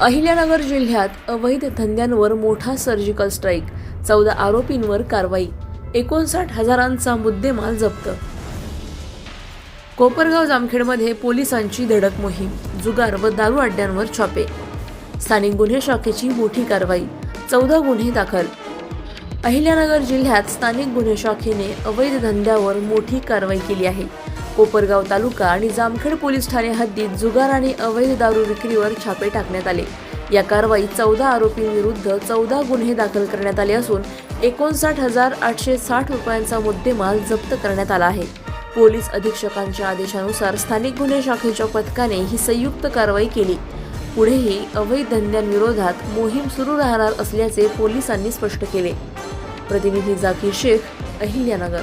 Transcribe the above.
अहिल्यानगर जिल्ह्यात अवैध धंद्यांवर मोठा सर्जिकल स्ट्राईक चौदा आरोपींवर कारवाई. एकोणसाठ हजारांचा मुद्देमाल जप्त. कोपरगाव जामखेडमध्ये पोलिसांची धडक मोहीम. जुगार व दारू अड्ड्यांवर छापे. स्थानिक गुन्हे शाखेची मोठी कारवाई. चौदा गुन्हे दाखल. अहिल्यानगर जिल्ह्यात स्थानिक गुन्हे शाखेने अवैध धंद्यावर मोठी कारवाई केली आहे. कोपरगाव तालुका आणि जामखेड पोलीस ठाणे हद्दीत जुगार आणि अवैध दारू विक्रीवर छापे टाकण्यात आले. या कारवाईत चौदा आरोपींविरुद्ध चौदा गुन्हे दाखल करण्यात आले असून एकोणसाठ हजार आठशे साठ रुपयांचा मुद्देमाल जप्त करण्यात आला आहे. पोलीस अधीक्षकांच्या आदेशानुसार स्थानिक गुन्हे शाखेच्या पथकाने ही संयुक्त कारवाई केली. पुढेही अवैध धंद्यांविरोधात मोहीम सुरू राहणार असल्याचे पोलिसांनी स्पष्ट केले. प्रतिनिधी जाकीर शेख अहिल्यानगर.